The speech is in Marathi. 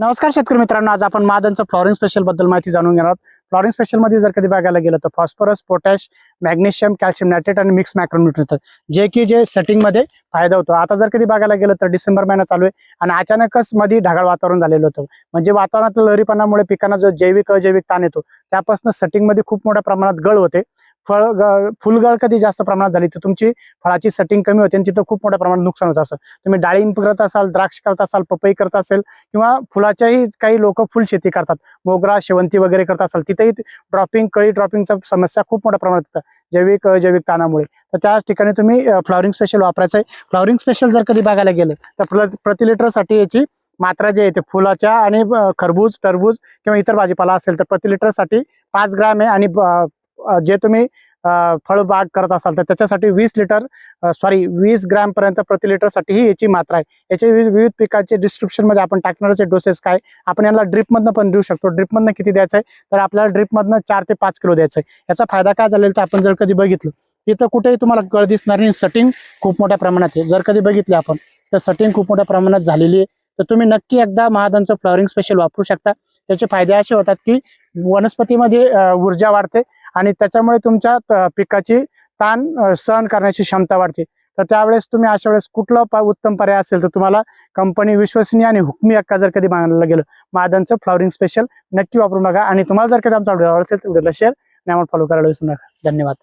नमस्कार शेतकरी मित्रांनो आज आपण मादनचं फ्लॉरिंग स्पेशलबद्दल माहिती जाणून घेणार आहोत. फ्लॉरिंग स्पेशलमध्ये जर कधी बघायला गेलं तर phosphorus potash magnesium calcium nitrate आणि मिक्स मॅक्रोन्युट्रेट जे की जे सेटिंगमध्ये फायदा होतो. आता जर कधी बघायला गेलं तर डिसेंबर महिना चालू आहे आणि अचानकच मध्ये ढगाळ वातावरण झालेलं होतं. म्हणजे वातावरणातील लहरीपणामुळे पिकांना जो जैविक अजैविक ताण येतो त्यापासून सेटिंगमध्ये खूप मोठ्या प्रमाणात गळ होते. फळ ग- फुलगळ कधी जास्त प्रमाणात झाली? तर तुमची फळाची सेटिंग कमी होते आणि तिथं खूप मोठ्या प्रमाणात नुकसान होत असं. तुम्ही डाळिंब करत असाल द्राक्ष करत असाल पपई करत असेल किंवा फुलाच्याही काही लोक फुल शेती करतात. मोगरा शेवंती वगैरे करत असाल तिथेही ड्रॉपिंग कळी ड्रॉपिंगचा समस्या खूप मोठ्या प्रमाणात येतात जैविक जैविक ताणामुळे. तर त्या ठिकाणी तुम्ही फ्लॉवरिंग स्पेशल वापरायचं आहे. फ्लॉवरिंग स्पेशल जर कधी बघायला गेलं तर प्रति लिटरसाठी याची मात्रा जी आहे ते फुलाच्या आणि खरबूज टरबूज किंवा इतर भाजीपाला असेल तर प्रति लिटरसाठी पाच ग्रॅम आहे आणि जे तुम्ही फळबाग करत असाल तर त्याच्यासाठी वीस लिटर सॉरी वीस ग्रॅमपर्यंत प्रति लिटरसाठी ही याची मात्रा आहे. याचे विविध विविध पिकाचे डिस्क्रिप्शनमध्ये आपण टाकणारचे डोसेस काय आपण याला ड्रिपमधनं पण देऊ शकतो. ड्रिपमधनं किती द्यायचं आहे? तर आपल्याला ड्रिपमधनं चार ते पाच किलो द्यायचं आहे. याचा फायदा काय झालेला तर आपण जर कधी बघितलं इथं कुठेही तुम्हाला गळ दिसणार नाही. सटिंग खूप मोठ्या प्रमाणात आहे. जर कधी बघितले आपण तर सटिंग खूप मोठ्या प्रमाणात झालेली आहे. तर तुम्ही नक्की एकदा महादांचं फ्लॉरिंग स्पेशल वापरू शकता. त्याचे फायदे असे होतात की वनस्पतीमध्ये ऊर्जा वाढते. आणि त्याच्यामुळे तुमच्या पिकाची ताण सहन करण्याची क्षमता वाढते. तर त्यावेळेस तुम्ही अशा वेळेस कुठला उत्तम पर्याय असेल तर तुम्हाला कंपनी विश्वसनीय आणि हुकमी हक्का जर कधी मागायला गेलं मादांचं फ्लॉवरिंग स्पेशल नक्की वापरून बघा. आणि तुम्हाला जर कधी आमचा व्हिडिओ आवडला असेल तर व्हिडिओला शेअर आणि आम्हाला फॉलो करायला विसरू नका. धन्यवाद.